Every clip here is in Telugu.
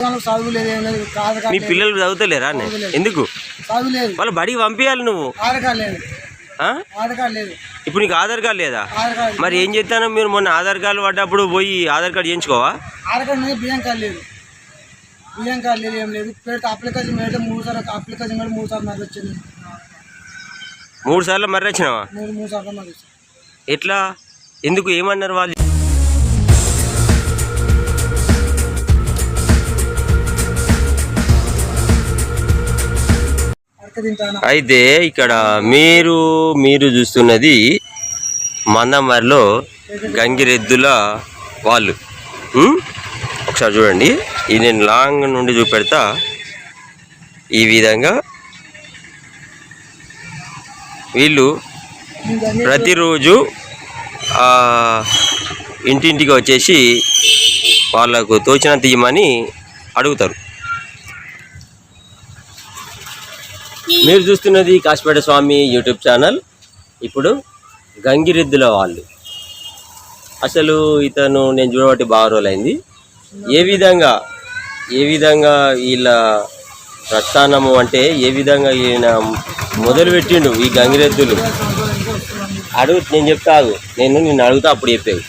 వాళ్ళకి చదువు లేదు ఏం లేదు ఆధార్ మీ పిల్లలు చదువుతలేరా అన్న? ఎందుకు? చదువు లేదు. వాళ్ళు బడికి పంపించాలి నువ్వు. ఆధార్ కార్డు లేదు. ఆ? ఆధార్ కార్డు లేదు. ఇప్పుడు నీకు ఆధార్ కార్డు లేదా? ఆధార్ కార్డు మరి ఏం చేస్తాను మీరు మొన్న ఆధార్ కార్డు పడ్డప్పుడు పోయి ఆధార్ కార్డు చేయించుకోవా? ఆధార్ కార్డు మీద బియ్యం కార్డు లేదు. బియ్యం కార్డు లేదు ఏం లేదు. పెడితే అప్లికేషన్ పెడితే మూడు సార్లు అప్లికేషన్ మూడు సార్లు నాకు వచ్చింది. మూడు సార్లు మర్రి వచ్చినావా? మూడు మూడు సార్లు నాకు వచ్చింది. ఎట్లా? ఎందుకు ఏమన్నారు వాళ్ళు? అయితే ఇక్కడ మీరు మీరు చూస్తున్నది మందమరిలో గంగిరెద్దుల వాళ్ళు. ఒకసారి చూడండి. ఇది నేను లాంగ్ నుండి చూపెడతా. ఈ విధంగా వీళ్ళు ప్రతిరోజు ఇంటింటికి వచ్చేసి వాళ్ళకు తోచినంత ఇవ్వమని అడుగుతారు. మీరు చూస్తున్నది కాశీపేట స్వామి యూట్యూబ్ ఛానల్. ఇప్పుడు గంగిరెద్దుల వాళ్ళు. అసలు ఇతను నేను చూడబట్టి బాగా రోజులైంది. ఏ విధంగా ఏ విధంగా వీళ్ళ ప్రస్థానము అంటే ఏ విధంగా ఈయన మొదలుపెట్టిండు ఈ గంగిరెద్దులు? అడుగు నేను చెప్తాను నేను నిన్ను అడుగుతా అప్పుడు చెప్పేవి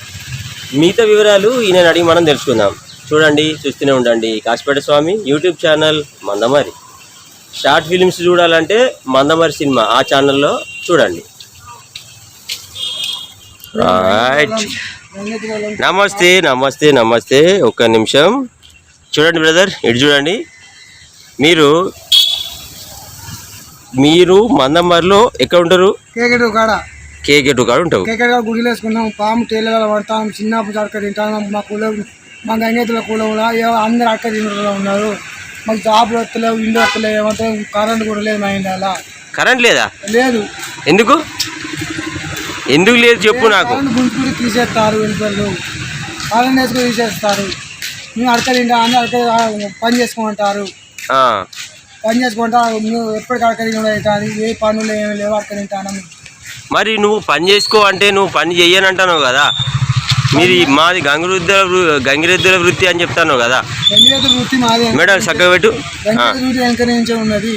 మిగతా వివరాలు ఈయన అడిగి మనం తెలుసుకుందాం. చూడండి చూస్తూనే ఉండండి. Kashipeta Swamy YouTube channel Mandamarri. Short films చూడాలంటే మందమరి సినిమా ఆ ఛానల్లో చూడండి. రైట్ నమస్తే నమస్తే నమస్తే. ఒక్క నిమిషం. చూడండి బ్రదర్ ఇటు చూడండి. మీరు మీరు మందమరిలో ఎక్కడ ఉంటారు? కేకెట్ కాడ. కేకెట్ కాడ ఉంటావు. కేకెట్ గుడిలో వేసుకున్నాం పాము తేలిగా పడతాం చిన్నప్పుడు అడక తింటాం మా కులం మా గంగెత్తుల కులంలో అందరు అడక తింటున్నారు ఉన్నారు. మాకు జాబ్లు వస్తలేవు ఇండ్లు వస్తలేవు ఏమంటే కరెంట్ కూడా లేదు మా ఇండియాలో కరెంట్ లేదా? లేదు. ఎందుకు? ఎందుకు లేదు చెప్పు నాకు. కరెంట్ గుంటూరు తీసేస్తారు వెళ్ళిపోయారు కరెంట్ వేసుకొని తీసేస్తారు. మేము అడక తింటా అని పని చేసుకోమంటారు. ఆ, పని చేసుకుంటా నువ్వు ఎప్పటికి అడక తినడం అవుతుంది ఏ పనులు ఏమి లేవు అడక తింటాను మరి నువ్వు పని చేసుకో అంటే నువ్వు పని చెయ్యనంటావు కదా. మీరు ఈ మాది గంగిరెద్దుల గంగిరెద్దుల వృత్తి అని చెప్తాను కదా. వృత్తి మాదే మేడం చక్కగా పెట్టు. ఉన్నది.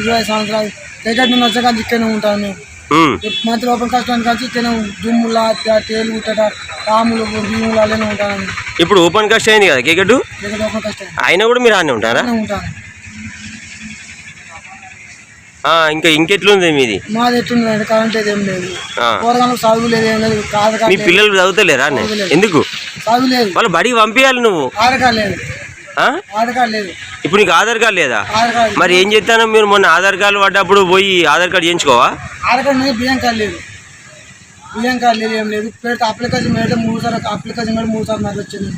ఇరవై సంవత్సరాలు క్రికెట్ నుంచి వచ్చాక ఇక్కడనే ఉంటాను. మంత్రి ఓపెన్ కష్టానికి కలిసి ఇక్కడనే దుమ్ములా తేలు కుట్టట పాములు భీములు అలానే ఉంటాను. ఇప్పుడు ఓపెన్ కాస్ట్ అయింది కదా కేకెట్ క్రికెట్ అయినా కూడా మీరు ఆనే ఉంటారా? ఉంటాను. ఇంకా ఇంకెట్లుంది మీది? మాది ఎట్లుందండి కరెంట్ అయితే ఏం లేదు. చదువు లేదు ఏం లేదు. మీ లేదు పిల్లలు చదువుతలేరా? ఎందుకు? చదువు లేదు. వాళ్ళు బడికి పంపించాలి నువ్వు. ఆధార్ కార్డు లేదు. ఆ? ఆధార్ కార్డు లేదు. ఇప్పుడు నీకు ఆధార్ కార్డు లేదా? మరి ఏం చేస్తాను మీరు మొన్న ఆధార్ కార్డు పడ్డప్పుడు పోయి ఆధార్ కార్డు చేయించుకోవా? ఆధార్ కార్డు మీద బియ్యం కార్డు లేదు. బియ్యం కార్డు లేదు ఏం లేదు. పెడితే అప్లికేషన్ పెడితే మూడు సార్లు అప్లికేషన్ కూడా మూడు సార్లు నాకు వచ్చింది.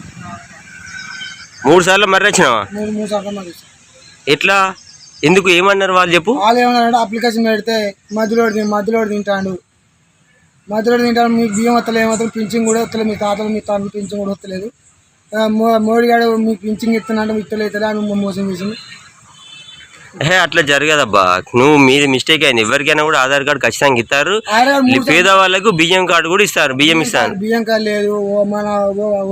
మూడు సార్లు మర్రి వచ్చినావా? మూడు సార్లు ఎట్లా? ఎందుకు ఏమన్నారు వాళ్ళు చెప్పు వాళ్ళు ఏమన్నారంటే అప్లికేషన్ పెడితే మధ్యలో మధ్యలో తింటాడు మధ్యలో తింటాడు మీకు బియ్యం వస్తలేదు ఏమవుతుంది పింఛన్ కూడా వస్తలేదు మీ తాతలు మీ తాతలు పింఛన్ కూడా వస్తలేదు మోడీ గారు మీకు పింఛన్ ఇస్తున్నా ఇస్తలేదు అని మోసం చేసింది అట్లా జరగదబ్బా నువ్వు మీది మిస్టేక్ అయింది ఎవరికైనా కూడా ఆధార్ కార్డు ఖచ్చితంగా ఇస్తారు ఆధార్ కార్డు మూడు పేద వాళ్ళకు బియ్యం కార్డు కూడా ఇస్తారు బియ్యం ఇస్తాను బియ్యం కార్డు లేదు మన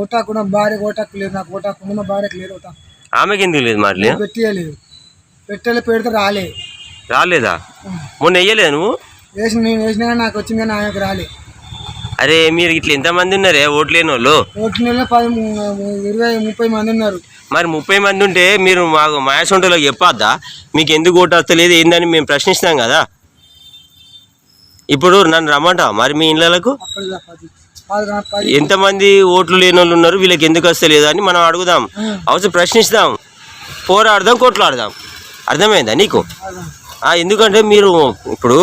ఓటాకు నా భార్యకు ఓటాకు లేదు నాకు ఓటాకు మా భార్యకు లేదు ఓటాకు ఆమెకి ఎందుకు లేదు మరి పెట్టలేదు పెట్టలే పెడితే రాలే. రాలేదా? మొన్న వెయ్యలేదు నువ్వు? వేసిన నేను వేసినా కానీ నాకు వచ్చింది కానీ ఆయనకు రాలే. అరే మీరు ఇట్లా ఎంతమంది ఉన్నారే? ఓట్లు లేని వాళ్ళు? నెలలో పది ఇరవై ముప్పై మంది ఉన్నారు. మరి ముప్పై మంది ఉంటే మీరు మాకు మాయాసొంటలో చెప్పొద్దా? మీకు ఎందుకు ఓటు వస్తలేదు ఏందని మేము ప్రశ్నిస్తాం కదా. ఇప్పుడు నన్ను రమ్మంటావా మరి మీ ఇళ్ళకు అప్పటి పది పది కా- పది. ఎంతమంది ఓట్లు లేని వాళ్ళు ఉన్నారు? వీళ్ళకి ఎందుకు వస్తలేదు అని మనం అడుగుదాం. అవసరం ప్రశ్నిస్తాం. పోరాడదాం కొట్లాడదాం. అర్థమైందా నీకు? ఎందుకంటే మీరు ఇప్పుడు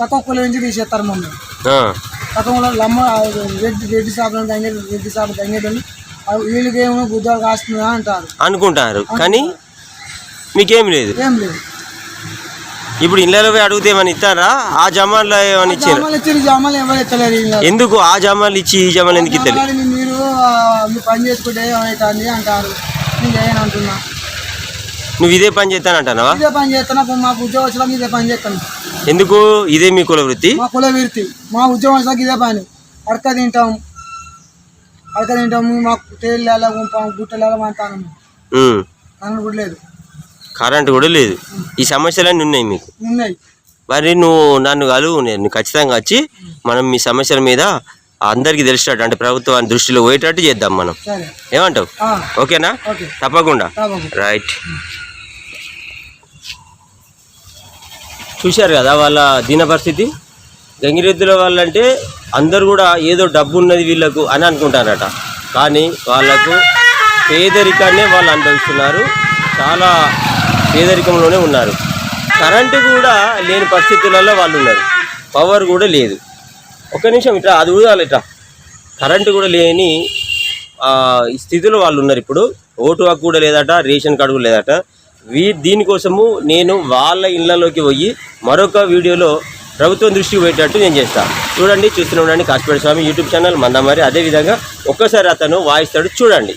తక్కువ కుల నుంచి తీసేస్తారు మమ్మల్ని లమ్మ రెడ్డి గుద్దాలు కాస్తుందా అంటారు. అనుకుంటారు. కానీ మీకేం లేదు. ఏం లేదు. ఇప్పుడు ఇళ్ళలో పోయి అడిగితే ఏమైనా ఇస్తారా? ఆ జమాన్లో ఏమైనా ఇచ్చారు? జామాలు జామాలు. ఎందుకు ఆ జమాన్లు ఇచ్చి ఈ జమాన్లు ఎందుకు ఇస్తారు మీరు పని చేసుకుంటే ఏమవుతుంది అంటారు. నేను అంటున్నా. నువ్వు ఇదే పని చేస్తానంటావా ఇదే పని ఉద్యోగం ఇదే చేస్తాను. ఎందుకు? ఇదే మీ కుల వృత్తి? మా కుల వృత్తి. మా ఉద్యోగం వచ్చినాక ఇదే పని. అడక తింటాం. అడక తింటాము మాకు అంటాను ఉమ్. కరెంట్ కూడా లేదు. కరెంట్ కూడా లేదు. ఈ సమస్యలన్నీ ఉన్నాయి మీకు? ఉన్నాయి. మరి నువ్వు నన్ను కలువు నేను ఖచ్చితంగా వచ్చి మనం మీ సమస్యల మీద అందరికీ తెలిసేటట్టు అంటే ప్రభుత్వాన్ని దృష్టిలో పోయేటట్టు చేద్దాం మనం. ఏమంటావు? ఓకేనా? ఓకే. తప్పకుండా. రైట్ చూశారు కదా వాళ్ళ దీన పరిస్థితి? గంగిరెద్దుల వాళ్ళంటే అందరు కూడా ఏదో డబ్బు ఉన్నది వీళ్ళకు అని అనుకుంటారట. కానీ వాళ్ళకు పేదరికాన్నే వాళ్ళు అనుభవిస్తున్నారు. చాలా పేదరికంలోనే ఉన్నారు. కరెంటు కూడా లేని పరిస్థితులలో వాళ్ళు ఉన్నారు. పవర్ కూడా లేదు. ఒక్క నిమిషం ఇట్లా అది కూడా ఇట్లా కరెంటు కూడా లేని స్థితిలో వాళ్ళు ఉన్నారు ఇప్పుడు. ఓటు హక్కు కూడా లేదట రేషన్ కార్డు కూడా లేదట. వీ దీనికోసము నేను వాళ్ళ ఇళ్ళలోకి పోయి మరొక వీడియోలో ప్రభుత్వం దృష్టికి పోయేటట్టు నేను చేస్తాను చూడండి చూస్తూనే ఉండండి. కాశీపేట స్వామి యూట్యూబ్ ఛానల్ మందమారి అదేవిధంగా ఒక్కసారి అతను వాయిస్తాడు. చూడండి.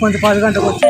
కొంచెం పది గంటలకు వచ్చి